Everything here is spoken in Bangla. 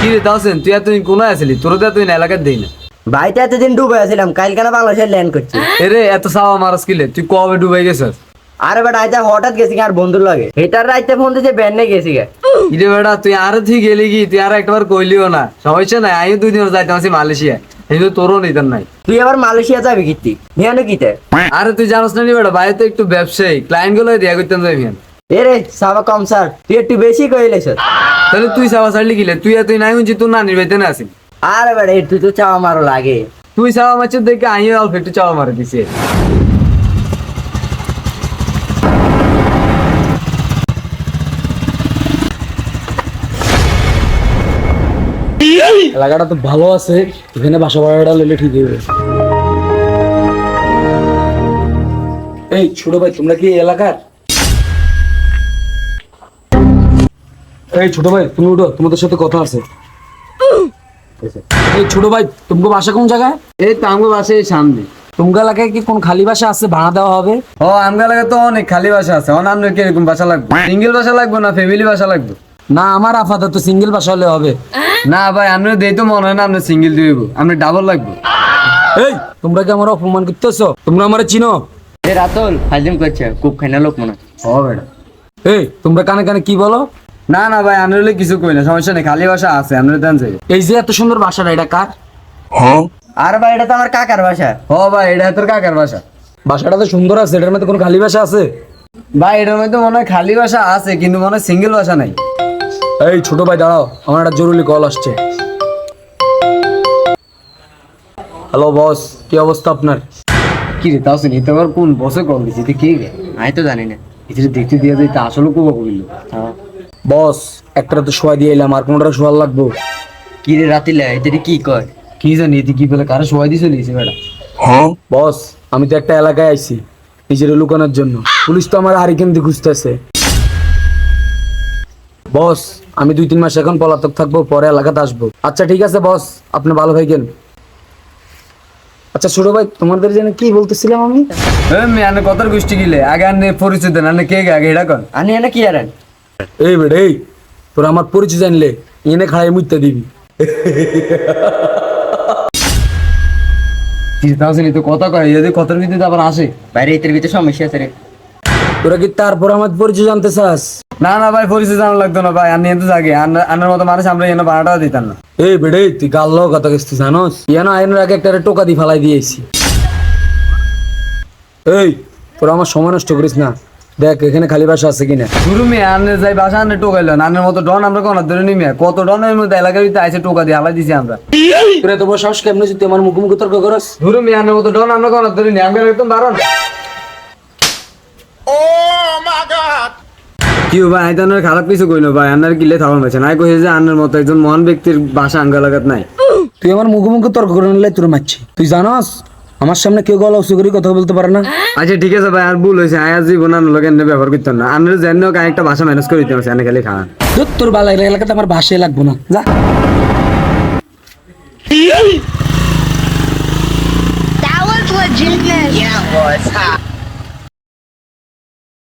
কি রে তাহসেন তুই এতদিন কোন আসলি তোর তো এতদিন এলাকার দেই না। ভাইটা এতদিন ডুবে আছিলাম কালকে না বাংলাদেশে ল্যান্ড করছি। এরে এত সাওয়া মারাস কিলে তুই কবে ডুবাই গেছিস? আরে বেটা আইতা হঠাৎ গেছি আর বন্ধুর লাগে। এটার রাইতে ফোন দিয়েছে ব্যান্ডে গেছি গে ইরে বেটা তুই আর তুই গেলি কি? তুই আর একবার কইলিও না। সমস্যা নাই আমি দুই দিন যাইতাম আছি মালয়েশিয়া কিন্তু তোরও নিতাম নাই। তুই আবার মালয়েশিয়া যাবি কিতি? হিয়ানো কিতে? আরে তুই জানোস না নি বেটা বাইরে তো একটু ব্যবসায়ী। ক্লায়েন্টগুলো দিয়া করতাম যাই এরে সাবা কম স্যার তুই একটু বেশি কইলেছ তাহলে তুই সাওয়া ছাড়লি কিলে তুই আর তুই নাই হুঁচি তোর নানির বাড়িতে না আসিস আরে বেটা একটু তো চাওয়া মারো লাগে। তুই সাওয়া মাছের দেখে আমিও অল্প একটু চাওয়া মারে দিছি। এলাকাটা তো ভালো আছে এখানে বাসা ভাড়াটা নিলে ঠিক হবে এই ছোট ভাই তোমরা কি এলাকার? এই ছোট ভাই তুমি উঠো তোমাদের সাথে কথা আছে। এই ছোট ভাই তোমাকে বাসা কোন জায়গায়? এই তো আমগো বাসে এই সামনে। তোমাকে এলাকায় কি কোন খালি বাসা আছে ভাড়া দেওয়া হবে? ও আমগো এলাকায় তো অনেক খালি বাসা আছে। অন্য কীরকম বাসা লাগবে? সিঙ্গেল বাসা লাগবে না ফ্যামিলি বাসা লাগবে? না আমার আপাতত সিঙ্গেল বাসা হলে হবে। না ভাই আমরা দেই তো মনে হয় না আমরা সিঙ্গেল দিব আমরা ডাবল লাগবে। এই তোমরা কি আমার অপমান করতেছো? তোমরা আমার চিনো? এ রাতল হাজিম করছে খুব খাইনা লোক মনে হয়। ও বেটা। এই তোমরা কানে কানে কি বলো? না না ভাই হলে কিছু কই না সমস্যা নেই খালি বাসা আছে আমরা দেন যাই। এই যে এত সুন্দর বাসাটা এটা কার? আর ভাই এটা তো আমার কাকার বাসা। ও ভাই এটা তোর কাকার বাসা। বাসাটা তো সুন্দর আছে এটার মধ্যে কোনো খালি বাসা আছে? ভাই এটার মধ্যে মনে হয় খালি বাসা আছে কিন্তু মনে হয় সিঙ্গেল বাসা নাই। এই ছোট ভাই দাঁড়াও আমার একটা জরুরি কল আসছে। হ্যালো বস কি অবস্থা আপনার? কি রে তাও শুনি তো কোন বসে কল দিছি তুই কে আমি তো জানি না। এটা দেখতে দিয়ে দিতে আসলে কোবা কইলো বস একটা তো শোয়া দিয়ে এলাম আর কোনটা শোয়ার লাগবো? কি রে রাতিলে এটা কি কয়? কি জানি তুই কি বলে কারও সবাই দিয়ে চলিয়েছে বেটা? বস আমি তো একটা এলাকায় আইছি নিজের লুকানোর জন্য। পুলিশ তো আমার হারিকেন দিয়ে খুঁজতেছে। বস আমি দুই তিন মাস এখন পলাতক থাকব পরে এলাকাতে আসব। আচ্ছা ঠিক আছে বস আপনি ভালো থাকেন। আচ্ছা ছোট ভাই তোমাদের জন্য কি বলতেছিলাম আমি? এই মেয়ে আনে কত গোষ্ঠী গিলে। আগে আনে পরিচিত না আনে কে গে আগে এটা কর আনি এনে কি আরেন? এই বেড়ে এই তোরা আমার পরিচয় জানলে এনে খাড়াই মুইতে দিবি। তো কথা কয় যদি কথার ভিত্তিতে আবার আসে। বাইরে ভিতরে সমস্যা আছে রে। তোরা কি তারপর আমার পরিচয় জানতে চাস? না না ভাই পরিচয় জানা লাগতো না ভাই আনি তো জাগে। আনার মতো মানুষ আমরা এনে ভাড়াটা দিতাম না। এই বেড়ে তুই গাল কথা কিস্তি জানোস? ইয়ান আইনের আগে একটা টোকা দিয়ে ফালাই দিয়েছি। এই তোরা আমার সময় নষ্ট করিস না। দেখ এখানে খালি বাসা আছে কিনা? শুরু মেয়ে আনে যাই বাসা আনে টোকাইলো আনের মতো ডন আমরা কোন ধরে নি মেয়ে কত ডন এর মধ্যে এলাকার ভিতরে আইসে টোকা দিয়ে হালাই দিছি আমরা। তোরা তোমার সাহস কেমনে যদি আমার মুখোমুখি তর্ক করস? শুরু মেয়ে আনের মতো ডন আমরা কোন ধরে নি আমরা একদম বারণ। কি ভাই আই তানোর খারাপ কিছু কইনো ভাই আন্নার কিলে থাবা মেছে নাই কইছে যে আন্নার মতো একজন মহান ব্যক্তির বাসা আঙ্গা লাগাত নাই। তুই আমার মুখোমুখি তর্ক করে নিলে তোর মারছি। তুই জানাস? আমার সামনে কেউ গলা উঁচু করে কথা বলতে পারে না। আচ্ছা ঠিক আছে ভাই আর ভুল হয়েছে। আয়া জীবন আনার লোক এনে ব্যবহার করতাম না। আন্নার জানি হোক একটা ভাষা ম্যানেজ করে দিতে হবে খালি খাওয়া। তোর তোর লাগলে এলাকাতে আমার ভাষাই লাগবো না। যা। That was legitness. Yeah, it was.